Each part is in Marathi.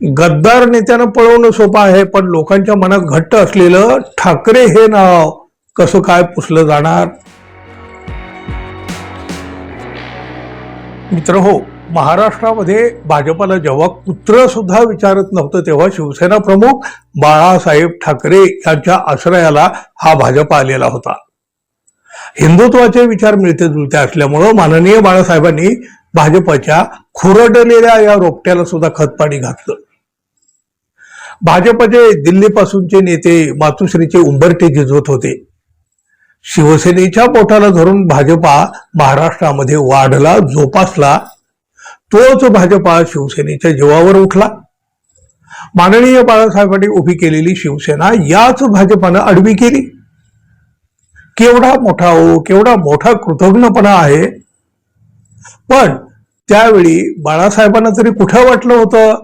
गद्दार नेत्यानं पळवणं सोपं आहे पण लोकांच्या मनात घट्ट असलेलं ठाकरे हे नाव कसं काय पुसलं जाणार? मित्र हो महाराष्ट्रामध्ये भाजपाला जेव्हा कुत्र सुद्धा विचारत नव्हतं तेव्हा शिवसेना प्रमुख बाळासाहेब ठाकरे यांच्या आश्रयाला हा भाजप आलेला होता. हिंदुत्वाचे विचार मिळते जुळते असल्यामुळं माननीय बाळासाहेबांनी भाजपच्या खुरडलेल्या या रोपट्याला सुद्धा खतपाणी घातलं. भाजपचे दिल्लीपासूनचे नेते मातुश्रीचे उंबरटे झिजवत होते. शिवसेनेच्या पोटाला धरून भाजपा महाराष्ट्रामध्ये वाढला जोपासला. तोच भाजपा शिवसेनेच्या जीवावर उठला. माननीय बाळासाहेबांनी उभी केलेली शिवसेना याच भाजपानं आडवी केली. केवढा मोठा ओ केवढा मोठा कृतज्ञपणा आहे. पण त्यावेळी बाळासाहेबांना तरी कुठं वाटलं होतं?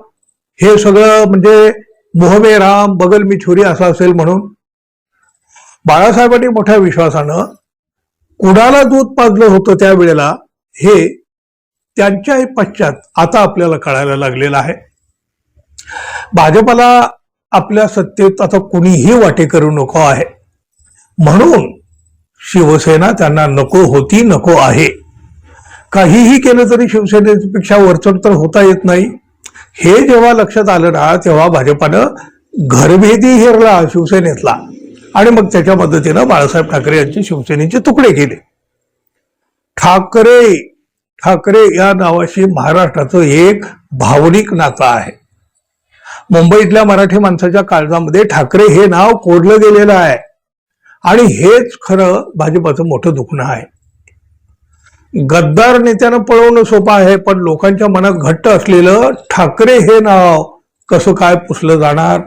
हे सगळं म्हणजे मोहमे राम बगल मी छोरी असा असेल म्हणून. बाळासाहेबांनी मोठ्या विश्वासानं कुणाला दूध पाजलं होतं त्यावेळेला हे त्यांच्याही पश्चात आता आपल्याला कळायला लागलेलं आहे. भाजपाला आपल्या सत्तेत आता कुणीही वाटे करू नको आहे. म्हणून शिवसेना त्यांना नको होती नको आहे. काहीही केलं तरी शिवसेनेपेक्षा वरचढ तर होता येत नाही. हे जेव्हा लक्षात आलं ना तेव्हा भाजपानं घरभेदी हेरला शिवसेनेतला. आणि मग त्याच्या मदतीनं बाळासाहेब ठाकरे यांचे शिवसेनेचे तुकडे केले. ठाकरे ठाकरे या नावाशी महाराष्ट्राचं एक भावनिक नातं आहे. मुंबईतल्या मराठी माणसाच्या काळजामध्ये ठाकरे हे नाव कोडलं गेलेलं आहे. आणि हेच खरं भाजपाचं मोठं दुखणं आहे. गद्दार नेत्यानं पळवणं सोपं आहे पण लोकांच्या मनात घट्ट असलेलं ठाकरे हे नाव कसं काय पुसलं जाणार?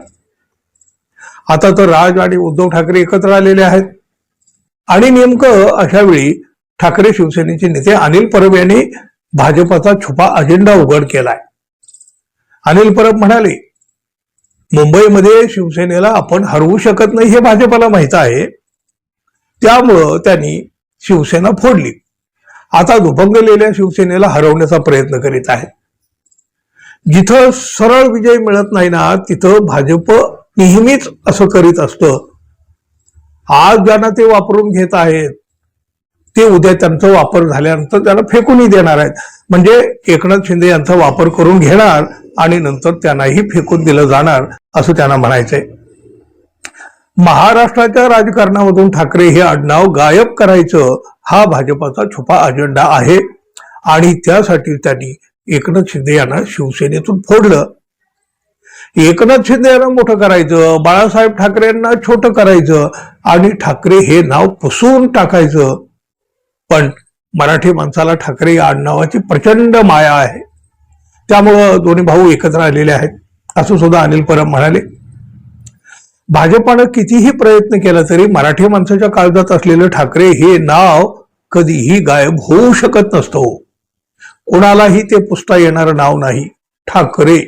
आता तर राज आणि उद्धव ठाकरे एकत्र आलेले आहेत. आणि नेमकं अशा वेळी ठाकरे शिवसेनेचे नेते अनिल परब यांनी भाजपाचा छुपा अजेंडा उघड केलाय. अनिल परब म्हणाले मुंबईमध्ये शिवसेनेला आपण हरवू शकत नाही हे भाजपाला माहीत आहे. त्यामुळं त्यांनी शिवसेना फोडली. आता दुभंगलेल्या शिवसेनेला हरवण्याचा प्रयत्न करीत आहे. जिथं सरळ विजय मिळत नाही ना तिथं भाजप नेहमीच असं करीत असतं. आज ज्यांना ते वापरून घेत आहेत ते उद्या त्यांचा वापर झाल्यानंतर त्याला फेकूनही देणार आहेत. म्हणजे एकनाथ शिंदे यांचा वापर करून घेणार आणि नंतर त्यांनाही फेकून दिलं जाणार असं त्यांना म्हणायचंय. महाराष्ट्राच्या राजकारणामधून ठाकरे हे आडनाव गायब करायचं हा भाजपाचा छुपा अजेंडा आहे. आणि त्यासाठी त्यांनी एकनाथ शिंदे यांना शिवसेनेतून फोडलं. एकनाथ शिंदे यांना मोठं करायचं बाळासाहेब ठाकरे यांना छोटं करायचं आणि ठाकरे हे नाव पुसून टाकायचं. पण मराठी माणसाला ठाकरे या आडनावाची प्रचंड माया आहे. त्यामुळं दोन्ही भाऊ एकत्र आलेले आहेत. असं सुद्धा अनिल परब म्हणाले. भाजपानं कितीही प्रयत्न केला तरी मराठी माणसाच्या काळजात असलेलं ठाकरे हे नाव कधीही गायब होऊ शकत नसतो. कोणालाही ते पुसता येणारं नाव नाही. ठाकरे.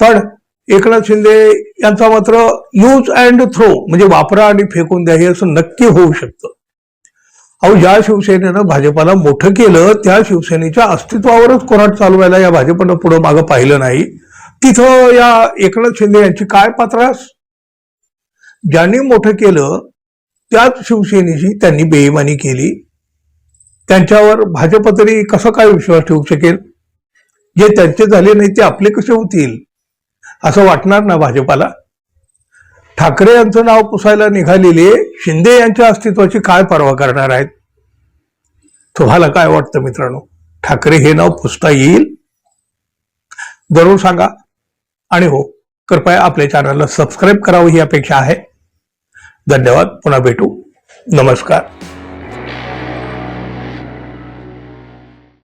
पण एकनाथ शिंदे यांचा मात्र यूज अँड थ्रो म्हणजे वापरा आणि फेकून द्या हे असं नक्की होऊ शकतं. अहो ज्या शिवसेनेनं भाजपाला मोठं केलं त्या शिवसेनेच्या अस्तित्वावरच कोराट चालवायला या भाजपनं पुढं मागं पाहिलं नाही. तिथं या एकनाथ शिंदे यांची काय पात्रास ज्यांनी मोठं केलं त्याच शिवसेनेची त्यांनी बेईमानी केली. त्यांच्यावर भाजप तरी कसा काय विश्वास ठेवू शकेल? जे त्यांचे झाले नाही ते आपले कसे होतील? असं वाटणार ना भाजपाला? ठाकरे यांचं नाव पुसायला निघालेले शिंदे यांच्या अस्तित्वाची काय पर्वा करणार आहेत? तुम्हाला काय वाटतं मित्रांनो? ठाकरे हे नाव पुसता येईल? जरूर सांगा. आणि हो कृपया आपल्या चॅनलला सबस्क्राईब करावं ही अपेक्षा आहे. धन्यवाद पुन्हा भेटू. नमस्कार.